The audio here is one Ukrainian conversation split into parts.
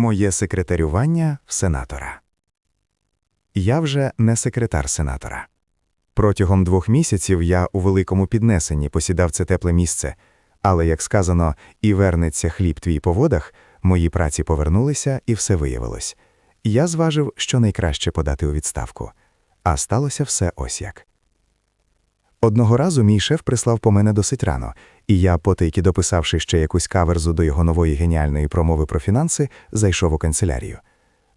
Моє секретарювання в сенатора. Я вже не секретар сенатора. Протягом двох місяців я у великому піднесенні посідав це тепле місце, але, як сказано, і вернеться хліб твій по водах, мої праці повернулися, і все виявилось. Я зважив, що найкраще подати у відставку. А сталося все ось як. Одного разу мій шеф прислав по мене досить рано, і я, потайки дописавши ще якусь каверзу до його нової геніальної промови про фінанси, зайшов у канцелярію.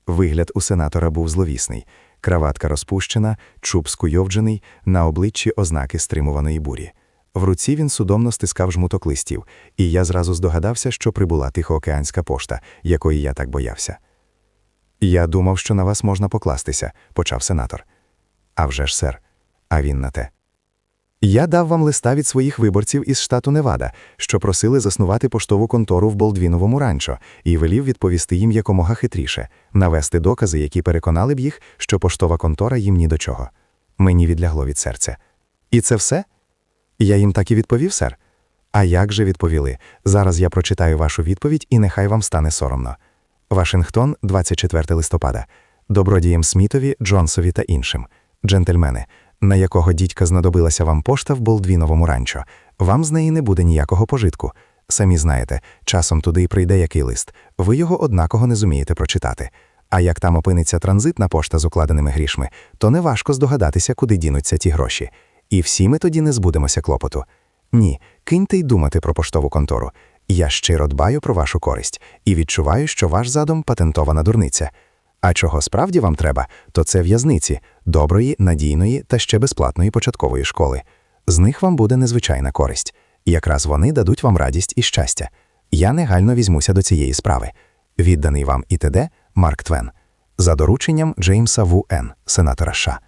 Вигляд у сенатора був зловісний, краватка розпущена, чуб скуйовджений, на обличчі ознаки стримуваної бурі. В руці він судомно стискав жмуток листів, і я зразу здогадався, що прибула тихоокеанська пошта, якої я так боявся. Я думав, що на вас можна покластися, почав сенатор. «А вже ж, сер, а він на те. Я дав вам листа від своїх виборців із штату Невада, що просили заснувати поштову контору в Болдвіновому ранчо, і велів відповісти їм якомога хитріше, навести докази, які переконали б їх, що поштова контора їм ні до чого. Мені відлягло від серця. І це все? Я їм так і відповів, сер. А як же відповіли? Зараз я прочитаю вашу відповідь, і нехай вам стане соромно. Вашингтон, 24 листопада. Добродієм Смітові, Джонсові та іншим. Джентльмени, на якого дідька знадобилася вам пошта в Болдвіновому ранчо. Вам з неї не буде ніякого пожитку. Самі знаєте, часом туди й прийде який лист. Ви його однаково не зумієте прочитати. А як там опиниться транзитна пошта з укладеними грішми, то неважко здогадатися, куди дінуться ті гроші. І всі ми тоді не збудемося клопоту. Ні, киньте й думати про поштову контору. Я щиро дбаю про вашу користь і відчуваю, що ваш задум патентована дурниця. А чого справді вам треба, то це в'язниці, доброї, надійної та ще безплатної початкової школи. З них вам буде незвичайна користь. Якраз вони дадуть вам радість і щастя. Я негайно візьмуся до цієї справи. Відданий вам ІТД Марк Твен. За дорученням Джеймса Ву Ен, сенатора США.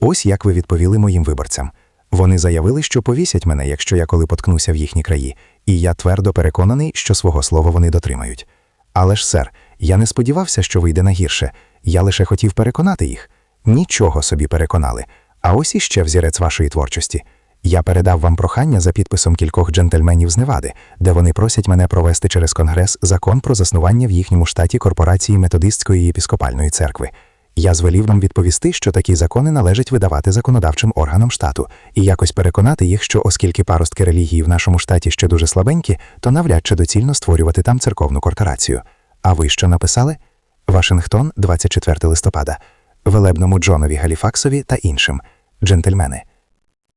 Ось як ви відповіли моїм виборцям. Вони заявили, що повісять мене, якщо я коли поткнуся в їхні краї, і я твердо переконаний, що свого слова вони дотримають. Але ж, сер, я не сподівався, що вийде на гірше. Я лише хотів переконати їх. Нічого собі переконали. А ось іще взірець вашої творчості. Я передав вам прохання за підписом кількох джентльменів з Невади, де вони просять мене провести через Конгрес закон про заснування в їхньому штаті корпорації методистської єпіскопальної церкви. Я звелів вам відповісти, що такі закони належить видавати законодавчим органам штату, і якось переконати їх, що оскільки паростки релігії в нашому штаті ще дуже слабенькі, то навряд чи доцільно створювати там церковну корпорацію. А ви що написали? Вашингтон, 24 листопада, велебному Джонові Галіфаксові та іншим. Джентльмени.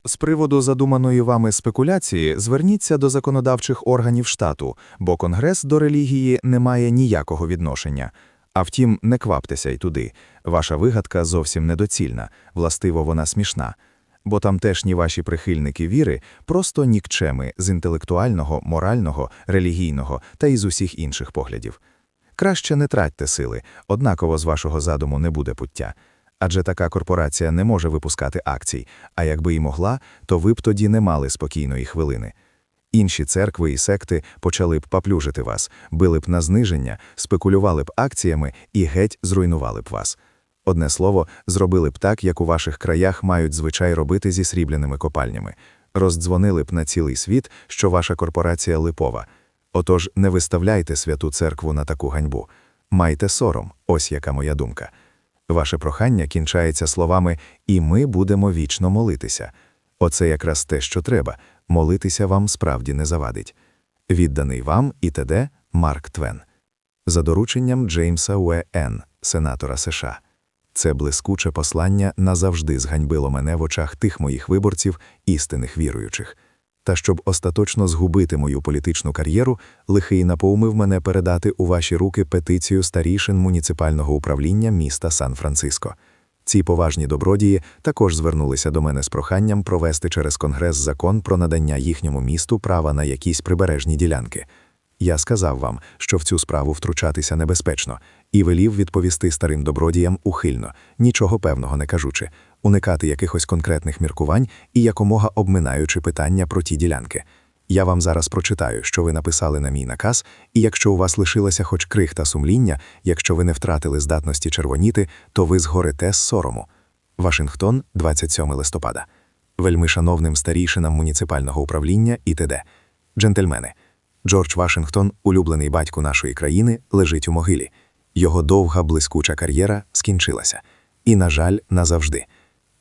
З приводу задуманої вами спекуляції зверніться до законодавчих органів штату, бо Конгрес до релігії не має ніякого відношення. А втім, не кваптеся й туди. Ваша вигадка зовсім недоцільна, властиво вона смішна. Бо тамтешні ваші прихильники віри просто нікчеми з інтелектуального, морального, релігійного та із усіх інших поглядів. Краще не тратьте сили, однаково з вашого задуму не буде пуття. Адже така корпорація не може випускати акцій, а якби й могла, то ви б тоді не мали спокійної хвилини. Інші церкви і секти почали б поплюжити вас, били б на зниження, спекулювали б акціями і геть зруйнували б вас. Одне слово, зробили б так, як у ваших краях мають звичай робити зі срібляними копальнями. Роздзвонили б на цілий світ, що ваша корпорація липова. Отож, не виставляйте святу церкву на таку ганьбу. Майте сором, ось яка моя думка. Ваше прохання кінчається словами І ми будемо вічно молитися. Оце якраз те, що треба. Молитися вам справді не завадить. Відданий вам і т.д. Марк Твен. За дорученням Джеймса Уе Н., сенатора США. Це блискуче послання назавжди зганьбило мене в очах тих моїх виборців, істинних віруючих. Та щоб остаточно згубити мою політичну кар'єру, лихий напоумив мене передати у ваші руки петицію старішин муніципального управління міста Сан-Франциско. Ці поважні добродії також звернулися до мене з проханням провести через Конгрес закон про надання їхньому місту права на якісь прибережні ділянки. Я сказав вам, що в цю справу втручатися небезпечно, і велів відповісти старим добродіям ухильно, нічого певного не кажучи, уникати якихось конкретних міркувань і якомога обминаючи питання про ті ділянки. Я вам зараз прочитаю, що ви написали на мій наказ, і якщо у вас лишилася хоч крихта сумління, якщо ви не втратили здатності червоніти, то ви згорите з сорому. Вашингтон, 27 листопада. Вельми шановним старійшинам муніципального управління і т.д. Джентльмени, Джордж Вашингтон, улюблений батько нашої країни, лежить у могилі. Його довга, блискуча кар'єра скінчилася. І, на жаль, назавжди.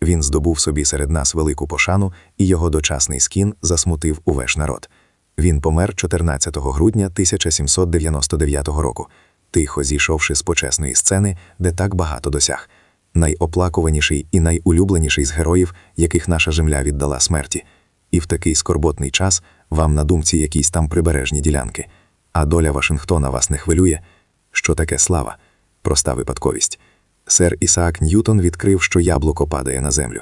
Він здобув собі серед нас велику пошану, і його дочасний скін засмутив увесь народ. Він помер 14 грудня 1799 року, тихо зійшовши з почесної сцени, де так багато досяг. Найоплакуваніший і найулюбленіший з героїв, яких наша земля віддала смерті. І в такий скорботний час вам на думці якісь там прибережні ділянки. А доля Вашингтона вас не хвилює? Що таке слава? Проста випадковість. Сер Ісаак Ньютон відкрив, що яблуко падає на землю.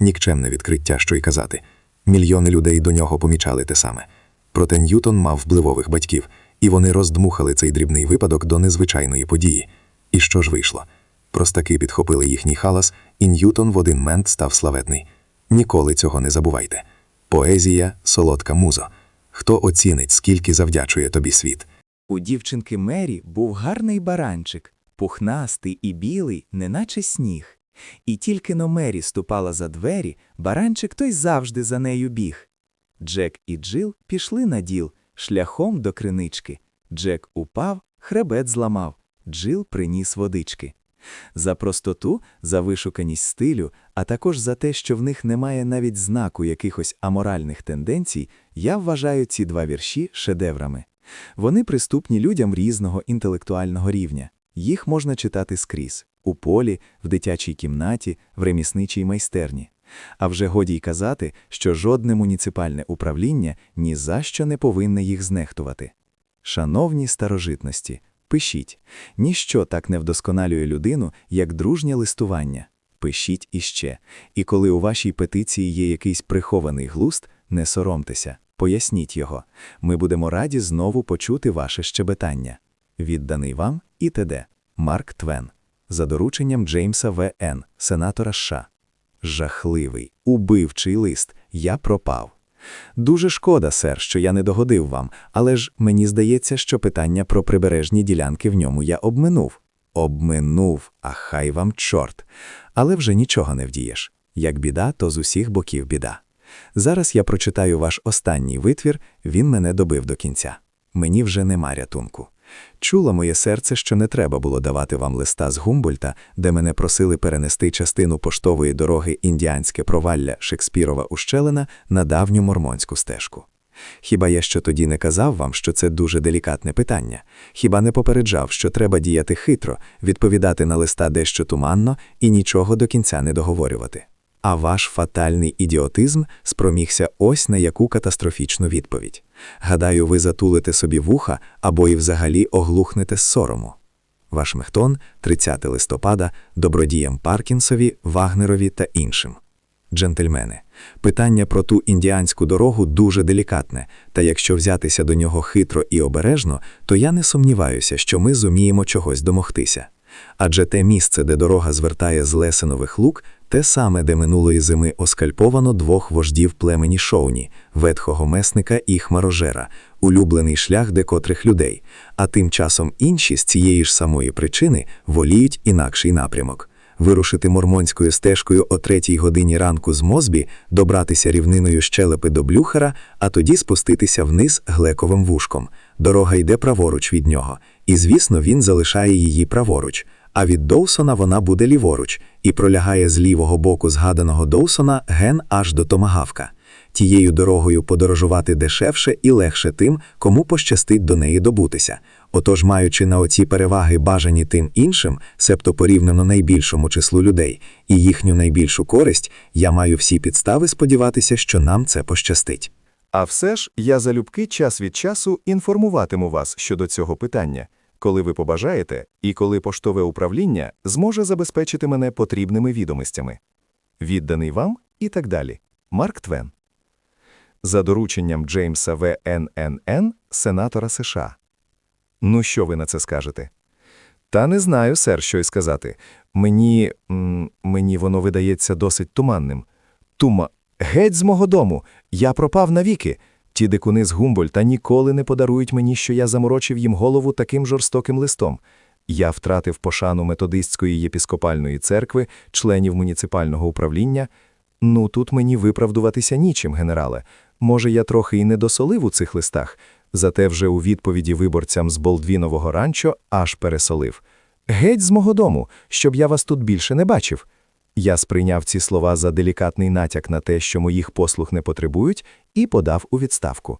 Нікчемне відкриття, що й казати. Мільйони людей до нього помічали те саме. Проте Ньютон мав впливових батьків, і вони роздмухали цей дрібний випадок до незвичайної події. І що ж вийшло? Простаки підхопили їхній халас, і Ньютон в один мент став славетний. Ніколи цього не забувайте. Поезія солодка музо. Хто оцінить, скільки завдячує тобі світ? У дівчинки Мері був гарний баранчик, пухнастий і білий, неначе сніг. І тільки но Мері ступала за двері, баранчик той завжди за нею біг. Джек і Джил пішли на діл, шляхом до кринички. Джек упав, хребет зламав, Джил приніс водички. За простоту, за вишуканість стилю, а також за те, що в них немає навіть знаку якихось аморальних тенденцій, я вважаю ці два вірші шедеврами. Вони приступні людям різного інтелектуального рівня. Їх можна читати скрізь у полі, в дитячій кімнаті, в ремісничій майстерні. А вже годі й казати, що жодне муніципальне управління ні за що не повинне їх знехтувати. Шановні старожитності, пишіть. Ніщо так не вдосконалює людину, як дружнє листування. Пишіть іще. І коли у вашій петиції є якийсь прихований глуст, не соромтеся, поясніть його. Ми будемо раді знову почути ваше щебетання. Відданий вам і т.д. Марк Твен. За дорученням Джеймса В. Н., сенатора США. Жахливий, убивчий лист. Я пропав. Дуже шкода, сер, що я не догодив вам, але ж мені здається, що питання про прибережні ділянки в ньому я обминув. Обминув, а хай вам чорт. Але вже нічого не вдієш. Як біда, то з усіх боків біда. Зараз я прочитаю ваш останній витвір, він мене добив до кінця. Мені вже нема рятунку. Чуло моє серце, що не треба було давати вам листа з Гумбольта, де мене просили перенести частину поштової дороги індіанське провалля Шекспірова ущелина на давню мормонську стежку. Хіба я що тоді не казав вам, що це дуже делікатне питання? Хіба не попереджав, що треба діяти хитро, відповідати на листа дещо туманно і нічого до кінця не договорювати? А ваш фатальний ідіотизм спромігся ось на яку катастрофічну відповідь. Гадаю, ви затулите собі вуха або і взагалі оглухнете з сорому. Вашингтон, 30 листопада, добродіям Паркінсові, Вагнерові та іншим. Джентльмени, питання про ту індіанську дорогу дуже делікатне, та якщо взятися до нього хитро і обережно, то я не сумніваюся, що ми зуміємо чогось домогтися. Адже те місце, де дорога звертає з лесенових лук, те саме, де минулої зими оскальповано двох вождів племені Шоуні, ветхого месника і хмарожера, улюблений шлях декотрих людей, а тим часом інші з цієї ж самої причини воліють інакший напрямок. Вирушити мормонською стежкою о третій годині ранку з Мозбі, добратися рівниною щелепи до Блюхера, а тоді спуститися вниз глековим вушком. Дорога йде праворуч від нього, і, звісно, він залишає її праворуч. А від Доусона вона буде ліворуч і пролягає з лівого боку згаданого Доусона ген аж до Томагавка. Тією дорогою подорожувати дешевше і легше тим, кому пощастить до неї добутися. Отож, маючи на оці переваги бажані тим іншим, себто порівняно найбільшому числу людей, і їхню найбільшу користь, я маю всі підстави сподіватися, що нам це пощастить. А все ж я залюбки час від часу інформуватиму вас щодо цього питання, коли ви побажаєте і коли поштове управління зможе забезпечити мене потрібними відомостями. Відданий вам і так далі. Марк Твен. За дорученням Джеймса В. Сенатора США. Ну, що ви на це скажете? Та не знаю, сер, що й сказати. Мені. Мені воно видається досить туманним. Тума. Геть з мого дому! Я пропав навіки. Ті дикуни з Гумбольта ніколи не подарують мені, що я заморочив їм голову таким жорстоким листом. Я втратив пошану методистської єпіскопальної церкви, членів муніципального управління. Ну, тут мені виправдуватися нічим, генерале. Може, я трохи і не досолив у цих листах. Зате вже у відповіді виборцям з Болдвінового ранчо аж пересолив. «Геть з мого дому, щоб я вас тут більше не бачив». Я сприйняв ці слова за делікатний натяк на те, що моїх послуг не потребують, і подав у відставку.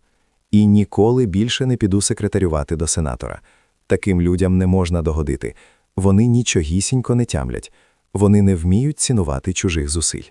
І ніколи більше не піду секретарювати до сенатора. Таким людям не можна догодити. Вони нічогісінько не тямлять. Вони не вміють цінувати чужих зусиль.